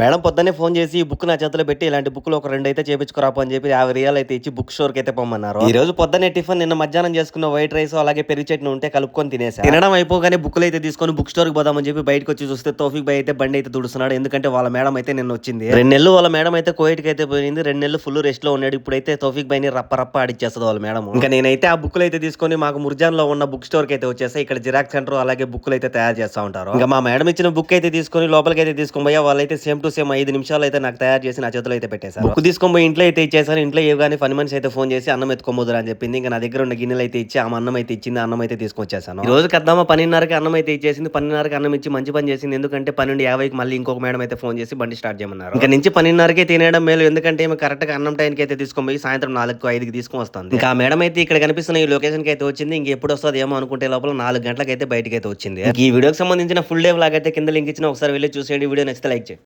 Madam పొద్దున్నే phone చేసి ఈ బుక్ నా చేతిలో పెట్టి ఇలాంటి బుక్లు ఒక రెండు అయితే చేపించుకురాపు అని చెప్పి యాభై రియాలు అయితే ఇచ్చి బుక్ స్టోర్కి అయితే పొమ్మన్నారు. ఈ రోజు పొద్దున్నే టిఫిన్ నిన్న మధ్యాహ్నం చేసుకున్న వైట్ రైస్ అలాగే పెరుగు చట్నీ ఉంటే కలుపుకొని తినేసా తినడం అయిపోగానే బుక్లు అయితే తీసుకొని బుక్ స్టోర్కి పోదామని చెప్పి బయటకు వచ్చి చూస్తే తోఫిక్ బై అయితే బండి అయితే తుడుస్తున్నాడు. ఎందుకంటే వాళ్ళ మేడం అయితే నిన్న వచ్చింది. రెండు నెలలు వాళ్ళ మేడం అయితే కోయిట్కి అయితే పోయింది. రెండు నెలలు ఫుల్ రెస్ట్లో ఉన్నాడు. ఇప్పుడైతే తోఫిక్ బైని రప్ప రప్ప ఆడిచ్చేస్తుంది వాళ్ళ మేడం. ఇంకా నేనైతే ఆ బుక్లు అయితే తీసుకొని మాకు ముర్జాన్లో ఉన్న బుక్ స్టోర్కి అయితే వచ్చేసా. ఇక్కడ జిరాక్స్ సెంటర్ అలాగే బుక్లు అయితే తయారు చేస్తా ఉంటారు. ఇంకా మా మేడం ఇచ్చిన బుక్ అయితే తీసుకొని లోపలికి అయితే తీసుకొని పోయా వాళ్ళైతే సేమ్ టు సేమ్ ఐదు నిమిషాలు అయితే నాకు తయారు చేసి నా చేతిలో అయితే పెట్టేశారు. బుక్ తీసుకొని ఇంట్లో అయితే ఇచ్చేసాను ఇంట్లో ఏ కానీ పని మనిషి అయితే ఫోన్ చేసి అన్నం ఎత్తుకోబోదురా అని చెప్పింది. ఇంకా నా దగ్గర ఉన్న గిన్నెలు అయితే ఇచ్చి ఆమె అన్నం అయితే ఇచ్చింది. అన్నం అయితే తీసుకొచ్చేసాను ఈ రోజు కద్దామా పన్నెండున్నరకి అన్నం అయితే ఇచ్చేసింది. పన్నెండున్నరకి అన్నం ఇచ్చి మంచి పని చేసింది. ఎందుకంటే పన్నెండు యాభైకి మళ్ళీ ఇంకొక మేడం అయితే ఫోన్ చేసి బండి స్టార్ట్ చేయమన్నారు. ఇంకా నుంచి పన్నెండున్నరకే తినేయడం మేలు. ఎందుకంటే ఈమె కరెక్ట్గా అన్నం టైంకి అయితే తీసుకొని పోయి సాయంత్రం నాలుగు ఐదుకి తీసుకొని వస్తుంది. ఇంకా ఆ మేడం అయితే ఇక్కడ కనిపిస్తున్న ఈ లొకేషన్కి అయితే వచ్చింది. ఇంక ఎప్పుడు వస్తుంది ఏమో అనుకుంటే లోపల నాలుగు గంటలకు అయితే బయటకి అయితే వచ్చింది. ఈ వీడియోకి సంబంధించిన ఫుల్ డే లాగైతే కింద లింక్ ఇచ్చిన ఒకసారి వెళ్ళి చూసేయండి. వీడియో నచ్చితే లైక్ చేయండి.